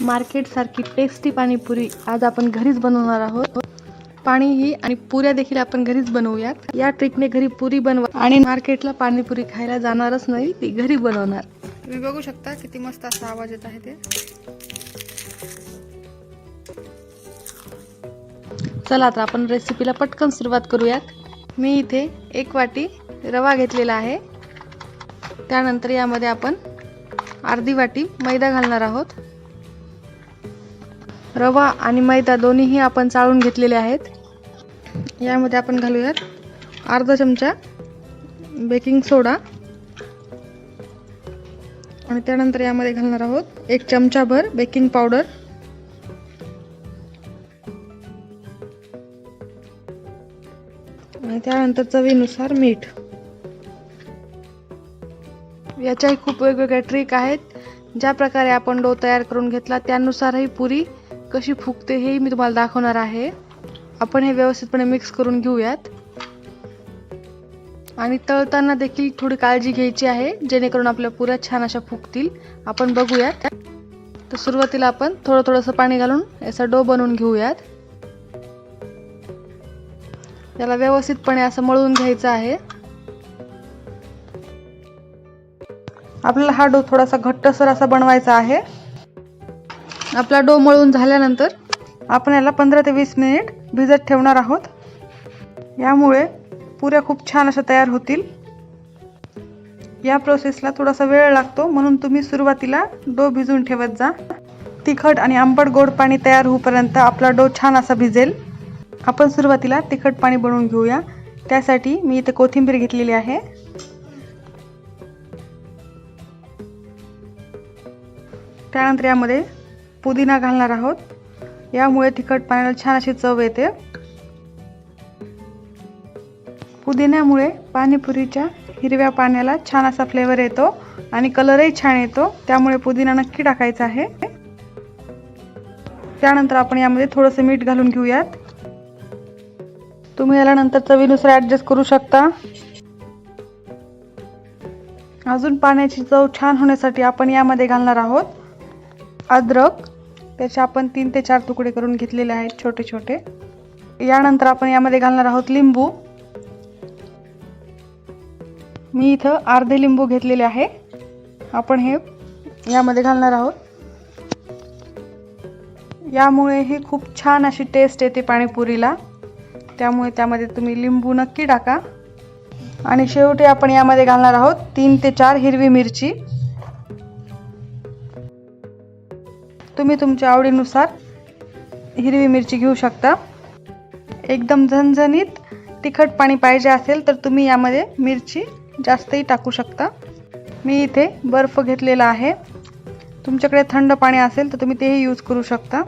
मार्केटसारखी tasty panipuri आज आपण घरीच बनवणार आहोत. पाणीही आणि पुऱ्या देखील आपण घरीच बनवूयात. या ट्रिकने घरी पुरी बनवा आणि मार्केटला पाणीपुरी खायला जाणारच नाही ती घरी बनवणार. तुम्ही बघू शकता किती मस्त असा आवाज येत आहे ते. चला तर आपण रेसिपीला पटकन सुरुवात करूयात. मी इथे एक वाटी रवा घेतलेला आहे. त्यानंतर यामध्ये आपण अर्धी वाटी मैदा घालणार आहोत. रवा आणि मैदा दोन्हीही आपण चाळून घेतलेले आहेत. यामध्ये आपण घालूयात अर्धा चमचा बेकिंग सोडा. आणि त्यानंतर यामध्ये घालणार आहोत एक चमचाभर बेकिंग पावडर. आणि त्यानंतर चवीनुसार मीठ. याच्याही खूप वेगवेगळ्या ट्रिक आहेत. ज्या प्रकारे आपण डो तयार करून घेतला त्यानुसारही पुरी कशी फुगते हेही मी तुम्हाला दाखवणार आहे. आपण हे व्यवस्थितपणे मिक्स करून घेऊयात. आणि तळताना देखील थोडी काळजी घ्यायची आहे जेणेकरून आपल्या पुऱ्या छान अशा फुगतील. आपण बघूयात. तर सुरुवातीला आपण थोडं थोडंसं पाणी घालून याचा डो बनवून घेऊयात. त्याला व्यवस्थितपणे असं मळून घ्यायचं आहे. आपल्याला हा डो थोडासा घट्टसर असा बनवायचा आहे. आपला डो मळून झाल्यानंतर आपण याला पंधरा ते वीस मिनिट भिजत ठेवणार आहोत. यामुळे पुऱ्या खूप छान अशा तयार होतील. या प्रोसेसला थोडासा वेळ लागतो म्हणून तुम्ही सुरुवातीला डो भिजून ठेवत जा. तिखट आणि आंबट गोड पाणी तयार होईपर्यंत आपला डो छान असा भिजेल. आपण सुरुवातीला तिखट पाणी बनवून घेऊया. त्यासाठी मी इथे कोथिंबीर घेतलेली आहे. त्यानंतर यामध्ये पुदिना घालणार आहोत. यामुळे तिखट पाण्याला छान अशी चव येते. पुदिन्यामुळे पाणीपुरीच्या हिरव्या पाण्याला छान असा फ्लेवर येतो आणि कलरही छान येतो. त्यामुळे पुदिना नक्की टाकायचा आहे. त्यानंतर आपण यामध्ये थोडंसं मीठ घालून घेऊयात. तुम्ही याला नंतर चवीनुसार ॲडजस्ट करू शकता. अजून पाण्याची चव छान होण्यासाठी आपण यामध्ये घालणार आहोत. अद्रक त्याचे आपण तीन ते चार तुकडे करून घेतलेले आहेत छोटे छोटे. यानंतर आपण यामध्ये घालणार आहोत लिंबू. मी इथं अर्धे लिंबू घेतलेले आहे. आपण हे यामध्ये घालणार आहोत. यामुळे ही खूप छान अशी टेस्ट येते पाणीपुरीला. त्यामुळे त्यामध्ये तुम्ही लिंबू नक्की टाका. आणि शेवटी आपण यामध्ये घालणार आहोत तीन ते चार हिरवी मिरची. तुम्ही तुमच्या आवडीनुसार हिरवी मिरची घेऊ शकता. एकदम झणझणीत तिखट पाणी पाहिजे असेल तर तुम्ही यामध्ये मिरची जास्तही टाकू शकता. मी इथे बर्फ घेतलेला आहे. तुमच्याकडे थंड पाणी असेल तर तुम्ही तेही यूज करू शकता.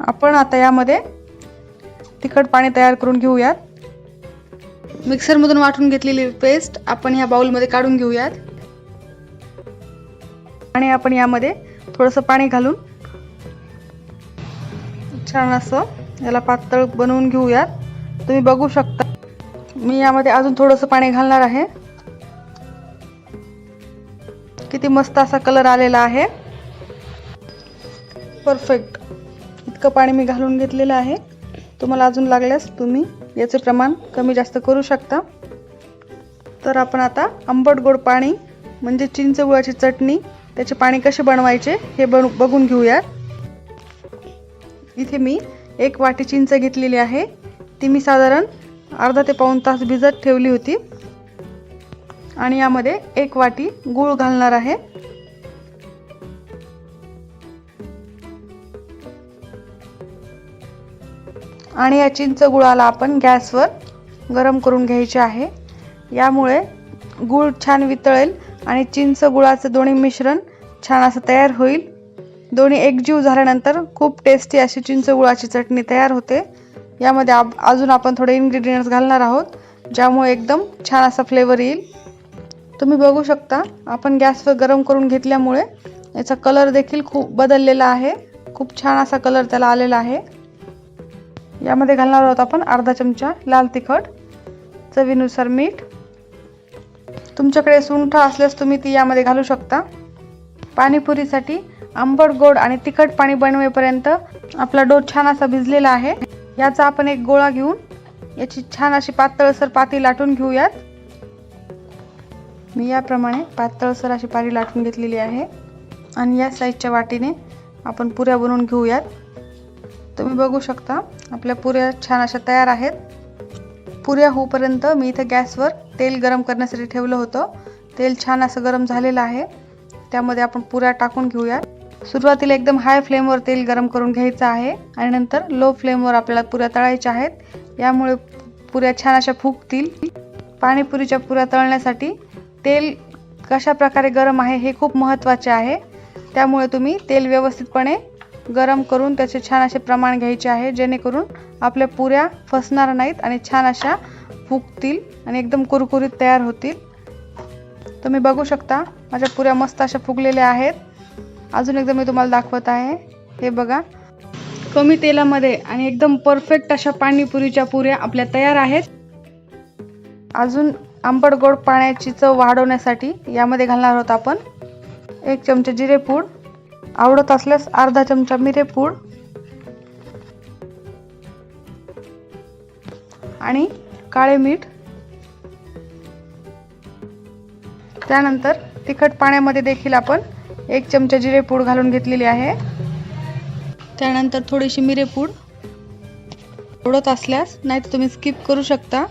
आपण आता यामध्ये तिखट पाणी तयार करून घेऊयात. मिक्सरमधून वाटून घेतलेली पेस्ट आपण ह्या बाउलमध्ये काढून घेऊयात. आणि आपण यामध्ये थोडंसं पाणी घालून छान असं. याला पातळ बनवून घेऊयात. तुम्ही बघू शकता. मी यामध्ये अजून थोडंसं पाणी घालणार आहे. किती मस्त असा कलर आलेला आहे. परफेक्ट इतकं पाणी मी घालून घेतलेलं आहे. तुम्हाला अजून लागल्यास तुम्ही याचे प्रमाण कमी जास्त करू शकता. तर आपण आता आंबट गोड पाणी म्हणजे चिंचगुळाची चटणी त्याचे पाणी कसे बनवायचे हे बन बघून घेऊयात. इथे मी एक वाटी चिंच घेतलेली आहे. ती मी साधारण अर्धा ते पाऊण तास भिजत ठेवली होती. आणि यामध्ये एक वाटी गूळ घालणार आहे. आणि या चिंच गुळाला आपण गॅसवर गरम करून घ्यायचे आहे. यामुळे गूळ छान वितळेल आणि चिंच गुळाचं दोन्ही मिश्रण छान असं तयार होईल. दोन्ही एकजीव झाल्यानंतर खूप टेस्टी अशी चिंच गुळाची चटणी तयार होते. यामध्ये आप अजून आपण थोडे इन्ग्रेडियंट्स घालणार आहोत ज्यामुळे एकदम छान असा फ्लेवर येईल. तुम्ही बघू शकता आपण गॅसवर गरम करून घेतल्यामुळे याचा कलर देखील खूप बदललेला आहे. खूप छान असा कलर त्याला आलेला आहे. यामध्ये घालणार आहोत आपण अर्धा चमचा लाल तिखट चवीनुसार मीठ. तुमच्याकडे सुंठ असल्यास तुम्ही ती यामध्ये घालू शकता. पाणीपुरीसाठी आंबट गोड आणि तिखट पाणी बनवेपर्यंत आपला डो छान असा भिजलेला आहे. याचा आपण एक गोळा घेऊन याची छान अशी पातळसर पाती लाटून घेऊयात. मी याप्रमाणे पातळसर अशी पारी लाटून घेतलेली आहे. आणि या साईजच्या वाटीने आपण पुऱ्या बनवून घेऊयात. तुम्ही बघू शकता आपल्या पुऱ्या छान अशा तयार आहेत. पुऱ्या होऊपर्यंत मी इथं गॅसवर तेल गरम करण्यासाठी ठेवलं होतं. तेल छान असं गरम झालेलं आहे. त्यामध्ये आपण पुऱ्या टाकून घेऊयात. सुरुवातीला एकदम हाय फ्लेमवर तेल गरम करून घ्यायचं आहे आणि नंतर लो फ्लेमवर आपल्याला पुऱ्या तळायच्या आहेत. यामुळे पुऱ्या छान अशा फुगतील. पाणीपुरीच्या पुऱ्या तळण्यासाठी तेल कशा प्रकारे गरम आहे हे खूप महत्त्वाचे आहे. त्यामुळे तुम्ही तेल व्यवस्थितपणे गरम करून त्याचे छान असे प्रमाण घ्यायचे आहे जेणेकरून आपल्या पुऱ्या फसणार नाहीत आणि छान अशा फुगतील आणि एकदम कुरकुरीत तयार होतील. तुम्ही बघू शकता माझ्या पुऱ्या मस्त अशा फुगलेल्या आहेत. अजून एकदा मी तुम्हाला दाखवत आहे. हे बघा. कमी तेलामध्ये आणि एकदम परफेक्ट अशा पाणीपुरीच्या पुऱ्या आपल्या तयार आहेत. अजून आंबट गोड पाण्याची चव वाढवण्यासाठी यामध्ये घालणार आहोत आपण. एक चमचा जिरेपूड आवडत असल्यास अर्धा चमचा मिरेपूड आणि काळे मीठ. त्यानंतर तिखट पाण्यामध्ये देखील आपण एक चमचा जिरेपूड घालून घेतलेली आहे. त्यानंतर थोडीशी मिरेपूड आवडत असल्यास नाही तर तुम्ही स्किप करू शकता.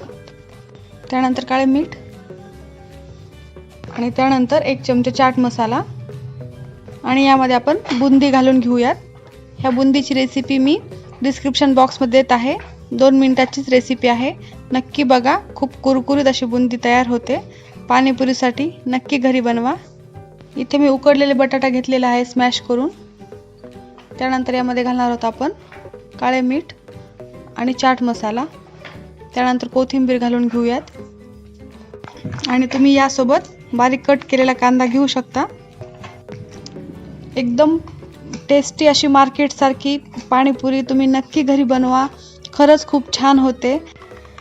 त्यानंतर काळे मीठ आणि त्यानंतर एक चमचा चाट मसाला. आणि यामध्ये आपण बुंदी घालून घेऊयात. ह्या बुंदीची रेसिपी मी डिस्क्रिप्शन बॉक्समध्ये देत आहे. दोन मिनिटाचीच रेसिपी आहे. नक्की बघा खूप कुरकुरीत अशी बुंदी तयार होते. पाणीपुरीसाठी नक्की घरी बनवा. इथे मी उकडलेले बटाटा घेतलेला आहे स्मॅश करून. त्यानंतर यामध्ये घालणार आहोत आपण काळे मीठ आणि चाट मसाला. त्यानंतर कोथिंबीर घालून घेऊयात. आणि तुम्ही यासोबत बारीक कट केलेला कांदा घेऊ शकता. एकदम टेस्टी अशी मार्केटसारखी पाणीपुरी तुम्ही नक्की घरी बनवा. खरंच खूप छान होते.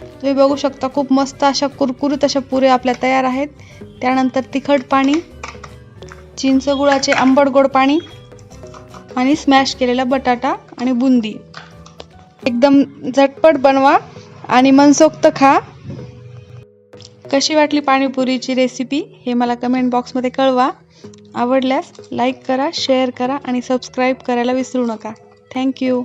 तुम्ही बघू शकता खूप मस्त अशा कुरकुरीत अशा पुऱ्या आपल्या तयार आहेत. त्यानंतर तिखट पाणी. चिंच गुळाचे आंबट गोड पाणी आणि स्मॅश केलेला बटाटा आणि बुंदी. एकदम झटपट बनवा आणि मनसोक्त खा. कशी वाटली पाणीपुरीची रेसिपी हे मला कमेंट बॉक्समध्ये कळवा. आवडल्यास लाईक करा शेअर करा आणि सबस्क्राईब करायला विसरू नका. थँक्यू